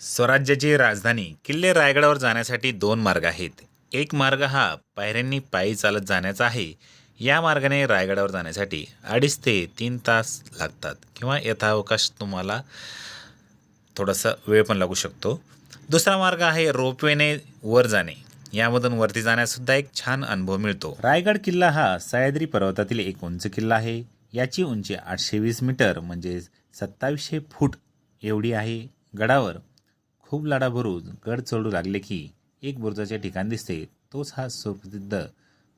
स्वराज्याची राजधानी किल्ले रायगडावर जाण्यासाठी दोन मार्ग आहेत. एक मार्ग हा पायऱ्यांनी पायी चालत जाण्याचा आहे. या मार्गाने रायगडावर जाण्यासाठी अडीच ते तीन तास लागतात किंवा यथावकाश तुम्हाला थोडासा वेळ पण लागू शकतो. दुसरा मार्ग आहे रोपवेने वर जाणे. यामधून वरती जाण्यासुद्धा एक छान अनुभव मिळतो. रायगड किल्ला हा सह्याद्री पर्वतातील एक उंच किल्ला आहे. याची उंची आठशे वीस मीटर म्हणजे सत्तावीसशे फूट एवढी आहे. गडावर खूप लाडा भरून गड चढू लागले की एक बुरुजाचे ठिकाण दिसते. तोच हा सुप्रसिद्ध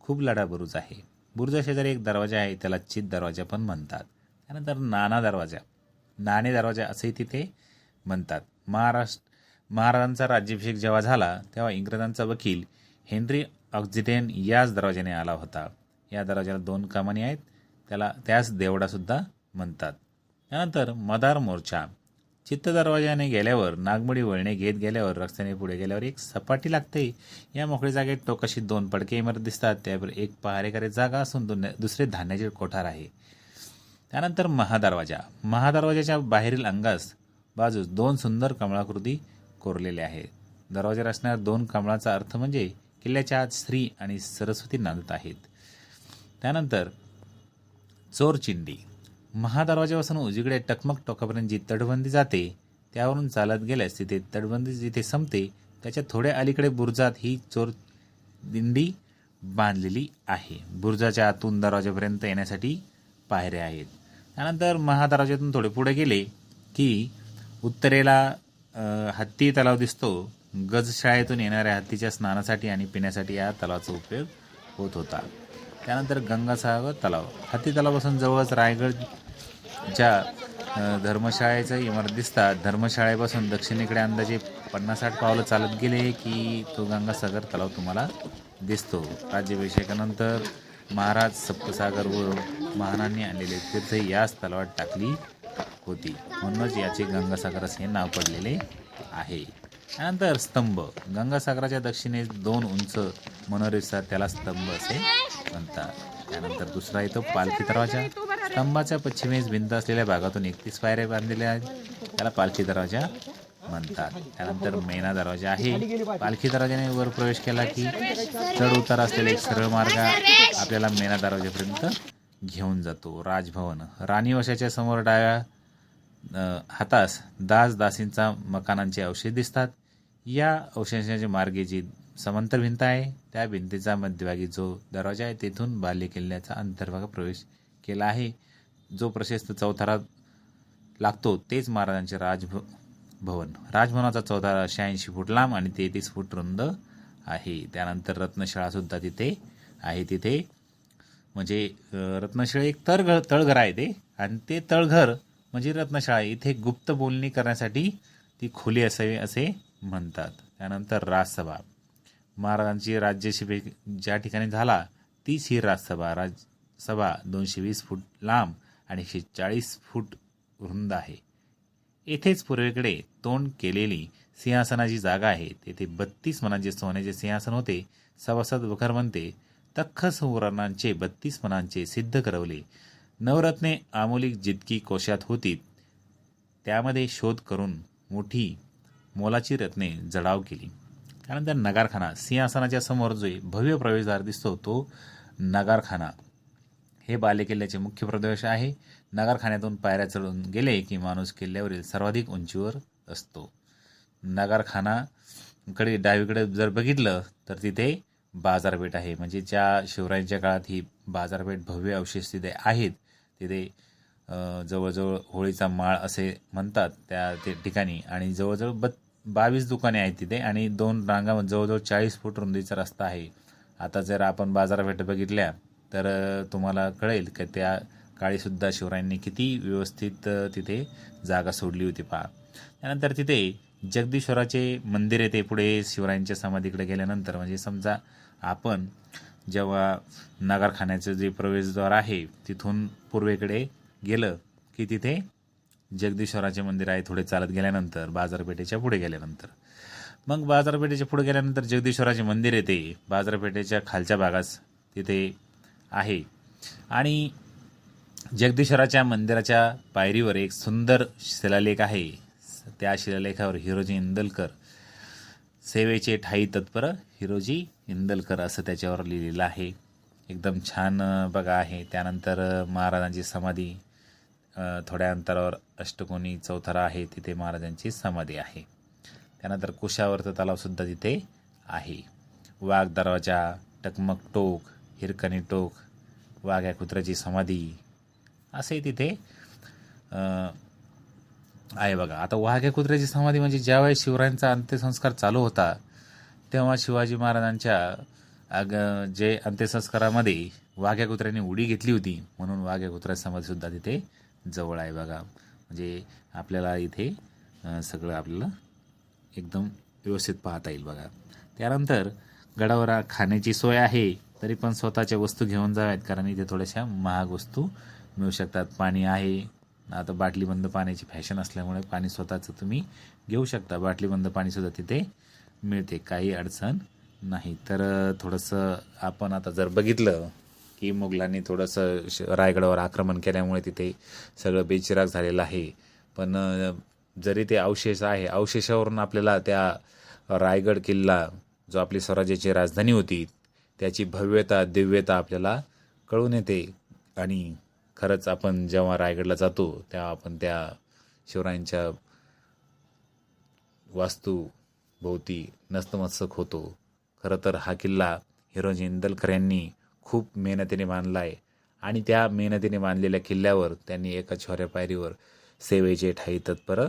खूप लाडा बुरुज आहे. बुरुजा शेजारी एक दरवाजा आहे त्याला चित दरवाजा पण म्हणतात. त्यानंतर नाना दरवाजा. नाणे दरवाजा असेही तिथे म्हणतात. महाराष्ट्र महाराजांचा राज्याभिषेक जेव्हा झाला तेव्हा इंग्रजांचा वकील हेनरी ऑक्झिटेन याच दरवाजाने आला होता. या दरवाजाला दोन कमानी आहेत त्याला त्यास देवडासुद्धा म्हणतात. त्यानंतर मदार मोर्चा. चित्त दरवाजाने गेल्यावर नागमोडी वळणे घेत गेल्यावर रस्त्याने पुढे गेल्यावर एक सपाटी लागते. या मोकळी जागेत टोकाशी दोन पडके इमारत दिसतात. त्यावर एक पहारेकरी जागा असून दोन दुसरे धान्याचे कोठार आहे. त्यानंतर महादरवाजा. महादरवाजाच्या बाहेरील अंगास बाजूस दोन सुंदर कमळाकृती कोरलेल्या आहेत. दरवाजावर असणाऱ्या दोन कमळाचा अर्थ म्हणजे किल्ल्याच्या आत श्री आणि सरस्वती नांदत आहेत. त्यानंतर चोरचिंडी. महादरवाजापासून उजवीकडे टकमक टोकापर्यंत जी तटबंदी जाते त्यावरून चालत गेल्यास तिथे तटबंदी जिथे संपते त्याच्या थोड्या अलीकडे बुरुजात ही चोर दिंडी बांधलेली आहे. बुरुजाच्या आतून दरवाजापर्यंत येण्यासाठी पायऱ्या आहेत. त्यानंतर महादरवाज्यातून थोडे पुढे गेले की उत्तरेला हत्ती तलाव दिसतो. गजशाळेतून येणाऱ्या हत्तीच्या स्नानासाठी आणि पिण्यासाठी या तलावाचा उपयोग होत होता. त्यानंतर गंगासागर तलाव. हत्ती तलावापासून जवळच रायगड ज्या धर्मशाळेचं इमारत दिसतात धर्मशाळेपासून दक्षिणेकडे अंदाजे पन्नास साठ पावलं चालत गेले की तो गंगासागर तलाव तुम्हाला दिसतो. राज्याभिषेकानंतर महाराज सप्तसागर व महारांनी आणलेले तीर्थ याच तलावात टाकली होती. म्हणूनच याचे गंगासागर असे नाव पडलेले आहे. त्यानंतर स्तंभ. गंगासागराच्या दक्षिणेस दोन उंच मनोरे त्याला स्तंभ असे म्हणतात. त्यानंतर दुसरा येतो पालखी दरवाजा. स्तंभाच्या पश्चिमेस भिंत असलेल्या भागातून एकतीस पायऱ्या बांधलेल्या आहेत. त्याला पालखी दरवाजा म्हणतात. त्यानंतर मेना दरवाजा आहे. पालखी दरवाजाने वर प्रवेश केला की चढ उतार असलेला एक सरळ मार्ग आपल्याला मेना दरवाजापर्यंत घेऊन जातो. राजभवन. राणीवशाच्या समोर डाव्या हातास दास दासींचा मकानांचे अवशेष दिसतात. या अवशेषांचे मार्गे जी समांतर भिंत आहे त्या भिंतीचा मध्यभागी जो दरवाजा आहे तेथून बाल्य किल्ल्याचा अंतर्भाग प्रवेश केला आहे. जो प्रशस्त चौथारा लागतो तेच महाराजांचे राजभ भवन राजभवनाचा चौथारा शहाऐंशी फूट लांब आणि तेहतीस फूट रुंद आहे. त्यानंतर रत्नशाळासुद्धा तिथे आहे. तिथे म्हणजे रत्नशाळा एक तळघर तळघर आहे ते. आणि ते तळघर म्हणजे रत्नशाळा इथे गुप्त बोलणी करण्यासाठी ती खुली असावी असे म्हणतात. त्यानंतर राजसभा. महाराजांची राज्यसभे ज्या ठिकाणी झाला तीच ही राजसभा. राज सभा दोनशे वीस फूट लांब आणि एकशे चाळीस फूट रुंद आहे. येथेच पूर्वेकडे तोंड केलेली सिंहासनाची जागा आहे. तेथे बत्तीस मनांचे सोन्याचे सिंहासन होते. सभासद वखर म्हणते तख्ख सुवर्णांचे बत्तीस मनांचे सिद्ध करवले. नवरत्ने आमोलिक जितकी कोशात होती त्यामध्ये शोध करून मोठी मोलाची रत्ने जडाव केली. त्यानंतर नगारखाना सिंहासनाच्या समोर जो भव्य प्रवेशद्वार दिसतो तो नगारखाना. हे बालेकिल्ल्याचे मुख्य प्रदेश आहे. नगारखान्यातून पायऱ्या चढून गेले की माणूस किल्ल्यावरील सर्वाधिक उंचीवर असतो. नगारखानाकडे डावीकडे जर बघितलं तर तिथे बाजारपेठ आहे. म्हणजे ज्या शिवरायांच्या काळात ही बाजारपेठ भव्य अवशेष तिथे आहेत तिथे जवळजवळ होळीचा माळ असे म्हणतात त्या ते ठिकाणी. आणि जवळजवळ बत बावीस दुकाने आहेत तिथे आणि दोन रांगा जवळजवळ चाळीस फूट रुंदीचा रस्ता आहे. आता जर आपण बाजारपेठ बघितल्या तर तुम्हाला कळेल की त्या काळीसुद्धा शिवरायांनी किती व्यवस्थित तिथे जागा सोडली होती पहा. त्यानंतर तिथे जगदीश्वराचे मंदिर येते पुढे शिवरायांच्या समाधीकडे गेल्यानंतर म्हणजे समजा आपण जेव्हा नगरखान्याचं जे प्रवेशद्वार आहे तिथून पूर्वेकडे गेलं की तिथे जगदीश्वराचे मंदिर आहे थोडे चालत गेल्यानंतर बाजारपेठेच्या पुढे गेल्यानंतर. मग बाजारपेठेच्या पुढे गेल्यानंतर जगदीश्वराचे मंदिर येते बाजारपेठेच्या खालच्या भागास तिथे आहे. आणि जगदीश्वराच्या मंदिराच्या पायरीवर एक सुंदर शिलालेख आहे. त्या शिलालेखावर हिरोजी इंदलकर सेवेचे ठाई तत्पर हिरोजी इंदलकर असं त्याच्यावर लिहिलेलं आहे. एकदम छान बघा आहे. त्यानंतर महाराजांची समाधी थोड्या अंतरावर अष्टकोनी चौथरा आहे. तिथे महाराजांची समाधी आहे. त्यानंतर कुशावर्त तलावसुद्धा तिथे आहे. वाघ दरवाजा टकमक टोक हिरकणी टोक वाघ्या कुत्र्याची समाधी असे तिथे आहे बघा. आता वाघ्या कुत्र्याची समाधी म्हणजे ज्यावेळेस शिवरायांचा अंत्यसंस्कार चालू होता तेव्हा शिवाजी महाराजांच्या अग जे अंत्यसंस्कारामध्ये वाघ्या कुत्र्याने उडी घेतली होती म्हणून वाघ्या कुत्र्या समाधीसुद्धा तिथे जवळ आहे बघा. म्हणजे आपल्याला इथे सगळं आपल्याला एकदम व्यवस्थित पाहता येईल बघा. त्यानंतर गडावर खाण्याची सोय आहे. तरी पण स्वतःच्या वस्तू घेऊन जाव्यात कारण इथे थोड्याशा महाग वस्तू मिळू शकतात. पाणी आहे. आता बाटलीबंद पाण्याची फॅशन असल्यामुळे पाणी स्वतःचं तुम्ही घेऊ शकता. बाटलीबंद पाणीसुद्धा तिथे मिळते. काही अडचण नाही. तर थोडंसं आपण आता जर बघितलं की मुघलांनी थोडंसं श- रायगडावर आक्रमण केल्यामुळे तिथे सगळं बेचिराग झालेलं आहे. पण जरी ते अवशेष आहे अवशेषावरून आपल्याला त्या रायगड किल्ला जो आपली स्वराज्याची राजधानी होती त्याची भव्यता दिव्यता आपल्याला कळून येते. आणि खरंच आपण जेव्हा रायगडला जातो तेव्हा आपण त्या शिवरायांच्या वास्तू भोवती नस्तमस्तक होतो. खरं तर हा किल्ला हिरोजी इंदलकर यांनी खूप मेहनतीने बांधला आहे आणि त्या मेहनतीने बांधलेल्या किल्ल्यावर त्यांनी एका छोऱ्या पायरीवर सेवेचे ठाई तत्पर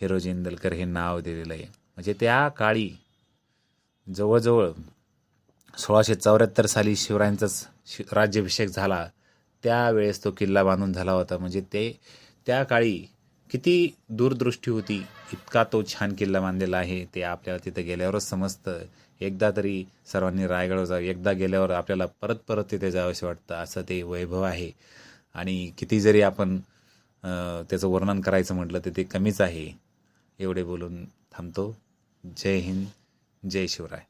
हिरोजी इंदलकर हे नाव दिलेलं आहे. म्हणजे त्या काळी जवळजवळ सोळाशे चौऱ्याहत्तर साली शिवरायांचाच शि राज्याभिषेक झाला. त्यावेळेस तो किल्ला बांधून झाला होता. म्हणजे ते त्या काळी किती दूरदृष्टी होती. इतका तो छान किल्ला बांधलेला आहे. ते आपल्याला तिथे गेल्यावरच समजतं. एकदा तरी सर्वांनी रायगडवर जावं. एकदा गेल्यावर आपल्याला परत परत तिथे जावंसे वाटतं. असं ते वैभव आहे. आणि किती जरी आपण त्याचं वर्णन करायचं म्हटलं तर ते कमीच आहे. एवढे बोलून थांबतो. जय हिंद. जय शिवराय.